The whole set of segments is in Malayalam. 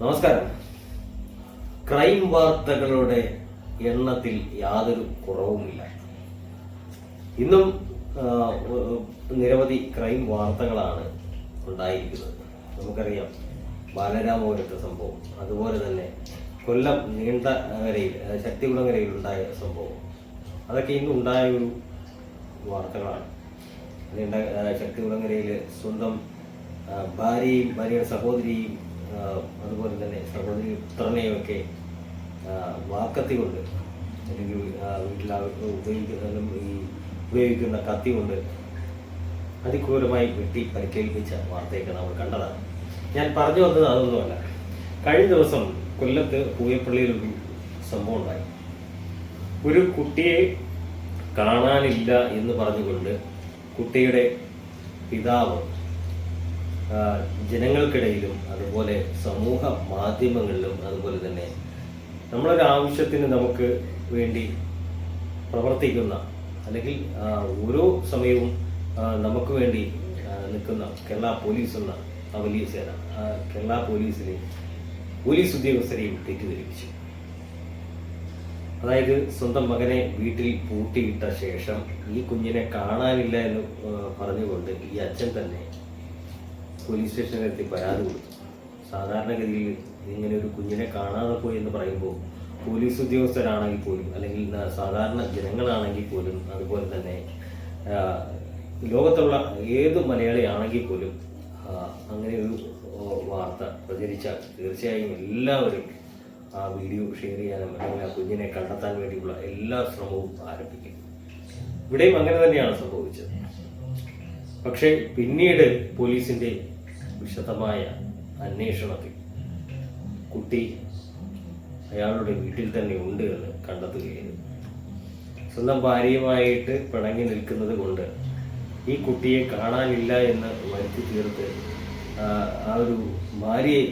നമസ്കാരം. ക്രൈം വാർത്തകളുടെ എണ്ണത്തിൽ യാതൊരു കുറവുമില്ല. ഇന്നും നിരവധി ക്രൈം വാർത്തകളാണ് ഉണ്ടായിരിക്കുന്നത്. നമുക്കറിയാം ബാലരാമപുരത്തെ സംഭവം അതുപോലെ തന്നെ കൊല്ലം നീണ്ടകരയിൽ കരയിൽ ശക്തികുളങ്ങരയിൽ ഉണ്ടായ സംഭവം. അതൊക്കെ ഇന്നും ഉണ്ടായ ഒരു വാർത്തകളാണ്. നീണ്ട ശക്തികുളങ്ങരയിൽ സ്വന്തം ഭാര്യയും ഭാര്യയുടെ സഹോദരിയും അതുപോലെ തന്നെ സഹോദരി ആ, വാക്കത്തി കൊണ്ട് അല്ലെങ്കിൽ വീട്ടിലാ ഉപയോഗിക്കുന്ന ഈ ഉപയോഗിക്കുന്ന കത്തി കൊണ്ട് അതിക്രൂരമായി വെട്ടി പരിക്കേൽപ്പിച്ച വാർത്തയൊക്കെ നമ്മൾ കണ്ടതാണ്. ഞാൻ പറഞ്ഞു വന്നത് അതൊന്നുമല്ല. കഴിഞ്ഞ ദിവസം കൊല്ലത്ത് പൂയപ്പള്ളിയിൽ ഒരു സംഭവം ഉണ്ടായി. ഒരു കുട്ടിയെ കാണാനില്ല എന്ന് പറഞ്ഞുകൊണ്ട് കുട്ടിയുടെ പിതാവ് ജനങ്ങൾക്കിടയിലും അതുപോലെ സമൂഹ മാധ്യമങ്ങളിലും അതുപോലെ തന്നെ നമ്മളൊരു ആവശ്യത്തിന് നമുക്ക് വേണ്ടി പ്രവർത്തിക്കുന്ന അല്ലെങ്കിൽ ഓരോ സമയവും നമുക്ക് വേണ്ടി നിൽക്കുന്ന കേരള പോലീസ് എന്ന ആ വലിയ സേന കേരള പോലീസിനെ പോലീസ് ഉദ്യോഗസ്ഥരെയും തെറ്റിദ്ധരിപ്പിച്ചു. അതായത് സ്വന്തം മകനെ വീട്ടിൽ പൂട്ടിയിട്ട ശേഷം ഈ കുഞ്ഞിനെ കാണാനില്ല എന്ന് പറഞ്ഞുകൊണ്ട് ഈ അച്ഛൻ തന്നെ പോലീസ് സ്റ്റേഷനിലെത്തി പരാതി കൊടുത്തു. സാധാരണഗതിയിൽ ഇങ്ങനെ ഒരു കുഞ്ഞിനെ കാണാതെ പോയി എന്ന് പറയുമ്പോൾ പോലീസ് ഉദ്യോഗസ്ഥരാണെങ്കിൽ പോലും അല്ലെങ്കിൽ സാധാരണ ജനങ്ങളാണെങ്കിൽ പോലും അതുപോലെ തന്നെ ലോകത്തുള്ള ഏത് മലയാളിയാണെങ്കിൽ പോലും അങ്ങനെ ഒരു വാർത്ത പ്രചരിച്ചാൽ തീർച്ചയായും എല്ലാവരും ആ വീഡിയോ ഷെയർ ചെയ്യാനും അല്ലെങ്കിൽ ആ കുഞ്ഞിനെ കണ്ടെത്താൻ വേണ്ടിയുള്ള എല്ലാ ശ്രമവും ആരംഭിക്കും. ഇവിടെയും അങ്ങനെ തന്നെയാണ് സംഭവിച്ചത്. പക്ഷേ പിന്നീട് പോലീസിന്റെ വിശദമായ അന്വേഷണത്തിൽ കുട്ടി അയാളുടെ വീട്ടിൽ തന്നെ ഉണ്ട് എന്ന് കണ്ടെത്തുകയായിരുന്നു. സ്വന്തം ഭാര്യയുമായിട്ട് പിണങ്ങി നിൽക്കുന്നത് കൊണ്ട് ഈ കുട്ടിയെ കാണാനില്ല എന്ന് വരുത്തി തീർത്ത് ആ, ഒരു ഭാര്യയെ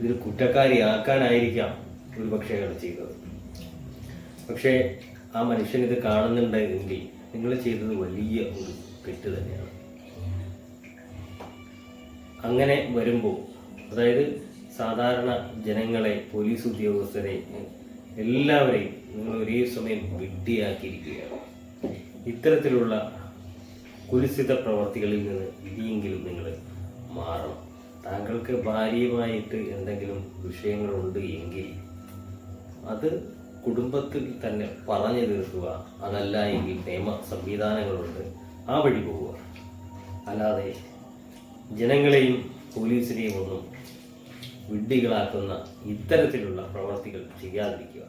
ഇതിൽ കുറ്റക്കാരിയാക്കാനായിരിക്കാം ഒരു പക്ഷേ അയാൾ ചെയ്തത്. പക്ഷേ ആ മനുഷ്യൻ ഇത് കാണുന്നുണ്ടെങ്കിൽ നിങ്ങൾ ചെയ്തത് വലിയ ഒരു തെറ്റ് തന്നെയാണ്. അങ്ങനെ വരുമ്പോൾ അതായത് സാധാരണ ജനങ്ങളെ പോലീസ് ഉദ്യോഗസ്ഥരെ എല്ലാവരെയും നിങ്ങൾ ഒരേ സമയം വിഡ്ഢിയാക്കിയിരിക്കുകയാണ്. ഇത്തരത്തിലുള്ള കുലിസിത പ്രവർത്തികളിൽ നിന്ന് ഇനിയെങ്കിലും നിങ്ങൾ മാറണം. താങ്കൾക്ക് ഭാര്യയുമായിട്ട് എന്തെങ്കിലും വിഷയങ്ങളുണ്ട് എങ്കിൽ അത് കുടുംബത്തിൽ തന്നെ പറഞ്ഞു തീർക്കുക. അതല്ല എങ്കിൽ നിയമ സംവിധാനങ്ങളുണ്ട്. ആ വഴി പോവുക. അല്ലാതെ ജനങ്ങളെയും പോലീസിനെയും ഒന്നും വിഡ്ഢികളാക്കുന്ന ഇത്തരത്തിലുള്ള പ്രവർത്തികൾ ചെയ്യാതിരിക്കുക.